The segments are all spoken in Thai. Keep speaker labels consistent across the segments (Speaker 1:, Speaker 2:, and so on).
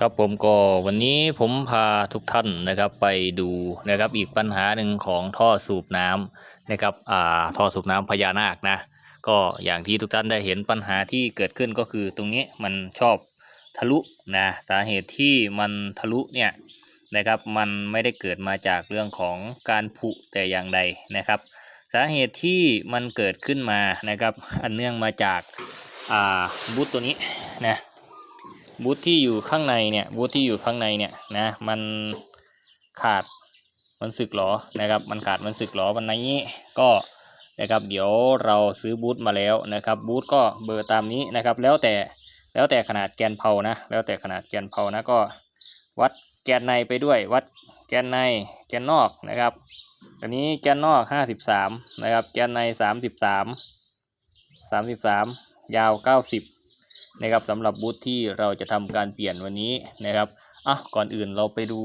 Speaker 1: ครับผมก็วันนี้ผมพาทุกท่านนะครับไปดูนะครับอีกปัญหาหนึ่งของท่อสูบน้ำนะครับอ่าท่อสูบน้ำพญานาคนะก็อย่างที่ทุกท่านได้เห็นปัญหาที่เกิดขึ้นก็คือตรงนี้มันชอบทะลุนะสาเหตุที่มันทะลุเนี่ยนะครับมันไม่ได้เกิดมาจากเรื่องของการผุแต่อย่างใดนะครับ สาเหตุที่มันเกิดขึ้นมานะครับอันเนื่องมาจากอ่าบูตตัวนี้นะ บูธที่อยู่ข้างในเนี่ยบูธที่อยู่ข้างในเนี่ยนะมันขาดมันสึกหรอนะครับ มันขาดมันสึกหรอวันนี้ก็นะครับเดี๋ยวเราซื้อบูธมาแล้วนะครับบูธก็เบอร์ตามนี้นะครับ แล้วแต่แล้วแต่ขนาดแกนเพานะ แล้วแต่ขนาดแกนเพานะก็วัดแกนในไปด้วย วัดแกนในแกนนอกนะครับอันนี้แกนนอกห้าสิบสามนะครับ แกนในสามสิบสามสามสิบสามยาวเก้าสิบ นะครับสำหรับบูธที่เราจะทำการเปลี่ยนวันนี้นะครับอะก่อนอื่นเราไปดู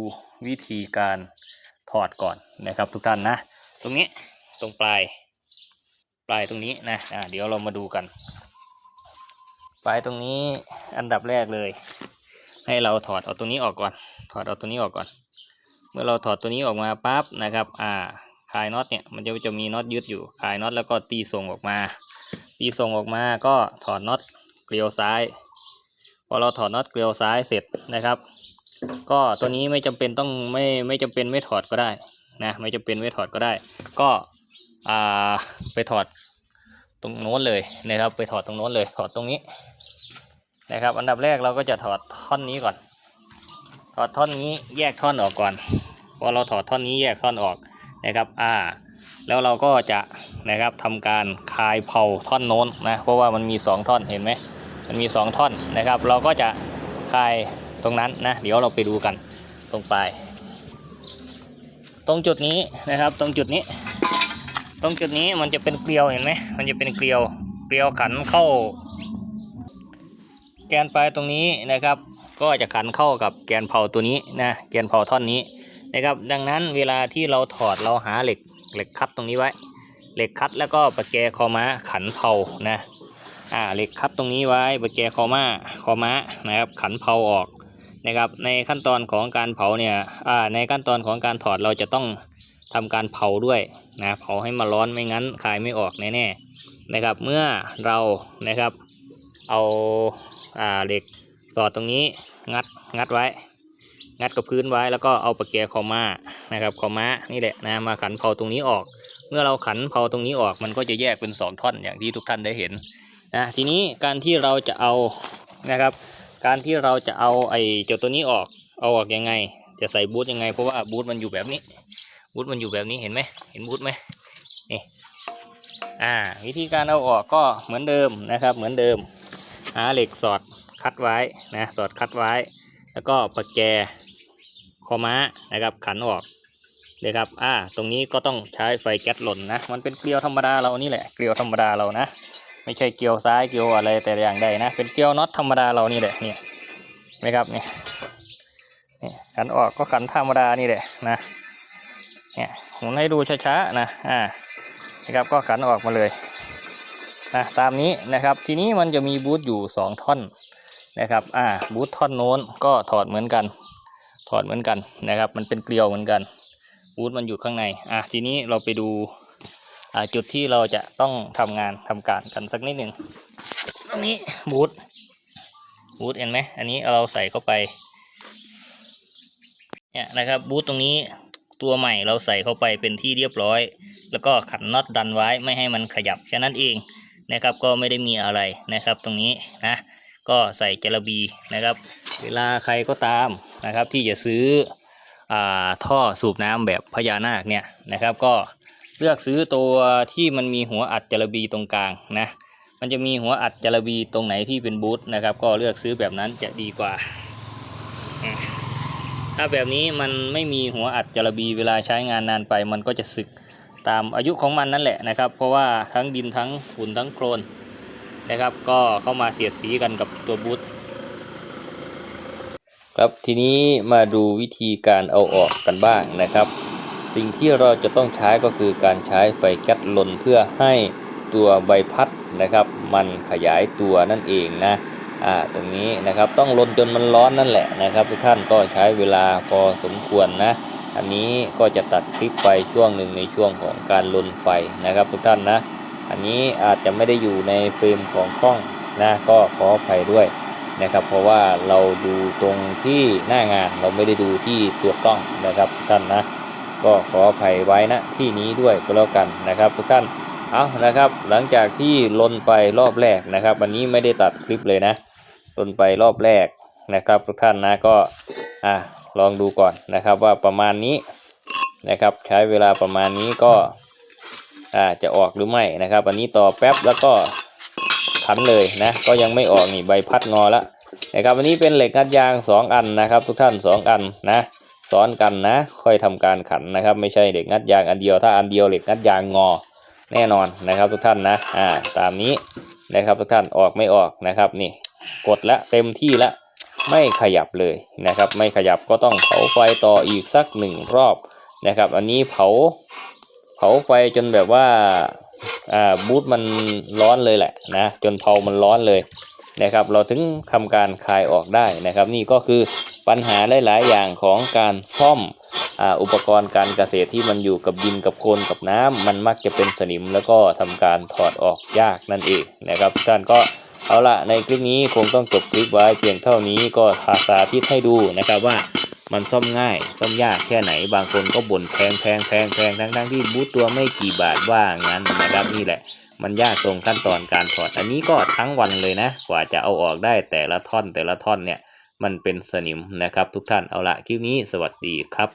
Speaker 1: วิธีการถอดก่อนนะครับทุกท่านนะ ตรงนี้ตรงปลาย ปลายตรงนี้นะอะเดี๋ยวเรามาดูกัน ปลายตรงนี้อันดับแรกเลย ให้เราถอดเอาตรงนี้ออกก่อน ถอดเอาตัวนี้ออกก่อน เมื่อเราถอดตัวนี้ออกมาปั๊บนะครับอ่าคลายน็อตเนี่ยมันจะจะมีน็อตยึดอยู่คลายน็อตแล้วก็ตีส่งออกมา ตีส่งออกมาก็ถอดน็อต เกลียวซ้าย พอเราถอดน็อตเกลียวซ้ายเสร็จนะครับ ก็ตัวนี้ไม่จำเป็นต้องไม่ไม่จำเป็นไม่ถอดก็ได้นะไม่จำเป็นไม่ถอดก็ได้ ก็อ่าไปถอดตรงโน้นเลยนะครับ ไปถอดตรงโน้นเลยถอดตรงนี้นะครับ อันดับแรกเราก็จะถอดท่อนนี้ก่อน ถอดท่อนนี้แยกท่อนออกก่อนพอเราถอดท่อนนี้แยกท่อนออกนะครับ อ่า แล้วเราก็จะนะครับทำการคายเผาท่อนโน้นนะเพราะว่ามันมีสองท่อนเห็นไหมมันมีสองท่อนนะครับ เราก็จะคายตรงนั้นนะเดี๋ยวเราไปดูกันตรงปลายตรงจุดนี้นะครับตรงจุดนี้ ตรงจุดนี้มันจะเป็นเกลียวเห็นไหมมันจะเป็นเกลียวเกลียวขันเข้า แกนปลายตรงนี้นะครับ ก็จะขันเข้ากับแกนเผาตัวนี้นะแกนเผาท่อนนี้นะครับ ดังนั้นเวลาที่เราถอดเราหาเหล็ก เหล็กคัดตรงนี้ไว้ เหล็กคัดแล้วก็ประแกคอม้าขันเผานะอ่าเหล็กคัดตรงนี้ไว้ประแกคอม้าคอม้านะครับขันเผาออกนะครับในขั้นตอนของการเผาเนี่ยอ่าในขั้นตอนของการถอดเราจะต้องทำการเผาด้วยนะเผาให้มันร้อนไม่งั้นคายไม่ออกแน่ๆนะครับเมื่อเรานะครับเอาอ่าเหล็กสอตรงนี้งัดงัดไว้ งัดกับพื้นไว้แล้วก็เอาประแกคอม้านะครับคอม้านี่แหละนะมาขันเผาตรงนี้ออก เมื่อเราขันเผาตรงนี้ออกมันก็จะแยกเป็นสองท่อนอย่างที่ทุกท่านได้เห็นนะทีนี้การที่เราจะเอานะครับ การที่เราจะเอาไอ้เจ้าตัวนี้ออกเอาออกยังไง จะใส่บูทยังไงเพราะว่าบูทมันอยู่แบบนี้บูทมันอยู่แบบนี้เห็นไหมเห็นบูทไหมนี่อ่าวิธีการเอาออกก็เหมือนเดิมนะครับ เหมือนเดิมหาเหล็กสอดคัดไว้นะสอดคัดไว้ แล้วก็ประแก คอม้านะครับขันออกเลยครับอ่าตรงนี้ก็ต้องใช้ไฟแก๊สหล่นนะ มันเป็นเกลียวธรรมดาเรานี่แหละเกลียวธรรมดาเรานะ ไม่ใช่เกลียวซ้ายเกลียวอะไรแต่อย่างใดนะ เป็นเกลียวน็อตธรรมดาเรานี่แหละเนี่ยไหมครับเนี่ยเนี่ยขันออกก็ขันธรรมดานี่แหละนะเนี่ยผมให้ดูช้าๆนะอ่านะครับก็ขันออกมาเลยนะตามนี้นะครับทีนี้มันจะมีบูทอยู่สองท่อนนะครับอ่าบูทท่อนโน้นก็ถอดเหมือนกัน ถอดเหมือนกันนะครับ มันเป็นเกลียวเหมือนกันบูทมันอยู่ข้างในอะทีนี้เราไปดูจุดที่เราจะต้องทำงานทำการกันสักนิดหนึ่งตรงนี้บูทบูทเห็นไหมอันนี้เราใส่เข้าไปเนี่ยนะครับบูทตรงนี้ตัวใหม่เราใส่เข้าไปเป็นที่เรียบร้อย แล้วก็ขันน็อตดันไว้ไม่ให้มันขยับแค่นั้นเองนะครับ ก็ไม่ได้มีอะไรนะครับตรงนี้นะ ก็ใส่จระบีนะครับ เวลาใครก็ตามนะครับ ที่จะซื้ออท่อสูบน้ำแบบพญานาคเนี่ยนะครับ ก็เลือกซื้อตัวที่มันมีหัวอัดจระบีตรงกลางนะมันจะมีหัวอัดจระบีตรงไหนที่เป็นบูทนะครับ ก็เลือกซื้อแบบนั้นจะดีกว่า ถ้าแบบนี้มันไม่มีหัวอัดจระบีเวลาใช้งานนานไป มันก็จะสึกตามอายุของมันนั่นแหละนะครับ เพราะว่าทั้งดินทั้งฝุ่นทั้งโคลน นะครับ ก็เข้ามาเสียดสีกันกับตัวบูทครับทีนี้มาดูวิธีการเอาออกกันบ้างนะครับ สิ่งที่เราจะต้องใช้ก็คือการใช้ไฟแก๊สลนเพื่อให้ตัวใบพัดนะครับ มันขยายตัวนั่นเองนะอ่าตรงนี้นะครับต้องลนจนมันร้อนนั่นแหละนะครับ ทุกท่านก็ใช้เวลาพอสมควรนะอันนี้ก็จะตัดคลิปไปช่วงหนึ่งในช่วงของการลนไฟนะครับ ทุกท่านนะ อันนี้อาจจะไม่ได้อยู่ในเฟรมของกล้องนะก็ขออภัยด้วยนะครับ เพราะว่าเราดูตรงที่หน้างานเราไม่ได้ดูที่ตัวกล้องนะครับท่านนะก็ขออภัยไว้นะที่นี้ด้วยก็แล้วกันนะครับทุกท่านเอานะครับหลังจากที่ลนไปรอบแรกนะครับวันนี้ไม่ได้ตัดคลิปเลยนะลนไปรอบแรกนะครับทุกท่านนะก็อะลองดูก่อนนะครับว่าประมาณนี้นะครับใช้เวลาประมาณนี้ก็ อ่าจะออกหรือไม่นะครับ อันนี้ต่อแป๊บแล้วก็ขันเลยนะ ก็ยังไม่ออกนี่ใบพัดงอล้วนะครับอันนี้เป็นเหล็กงัดยางสองอันนะครับ ทุกท่านสองอันนะซ้อนกันนะ ค่อยทำการขันนะครับ ไม่ใช่เหล็กงัดยางอันเดียวถ้าอันเดียวเหล็กงัดยางงอแน่นอนนะครับ ทุกท่านนะอ่าตามนี้นะครับทุกท่านออกไม่ออกนะครับนี่กดละเต็มที่ละไม่ขยับเลยนะครับ ไม่ขยับก็ต้องเผาไฟต่ออีกสักหนึ่งรอบนะครับ อันนี้เผา เผาไฟจนแบบว่าอ่าบูทมันร้อนเลยแหละนะจนเผามันร้อนเลยนะครับ เราถึงทำการคลายออกได้นะครับ นี่ก็คือปัญหาหลาย ๆ อย่างของการซ่อมอุปกรณ์การเกษตรที่มันอยู่กับดินกับโคลนกับน้ำมันมักจะเป็นสนิมแล้วก็ทำการถอดออกยากนั่นเองนะครับท่านก็เอาละในคลิปนี้คงต้องจบคลิปไว้เพียงเท่านี้ก็ทาสาธิตให้ดูนะครับว่า มันซ่อมง่ายซ่อมยากแค่ไหนบางคนก็บ่นแพงแพงแพงแพงทั้งทั้งที่บูตตัวไม่กี่บาทว่างั้นนะครับนี่แหละ มันยากตรงขั้นตอนการถอด อันนี้ก็ทั้งวันเลยนะ กว่าจะเอาออกได้แต่ละท่อนแต่ละท่อนเนี่ย มันเป็นสนิมนะครับ ทุกท่านเอาละคลิปนี้สวัสดีครับ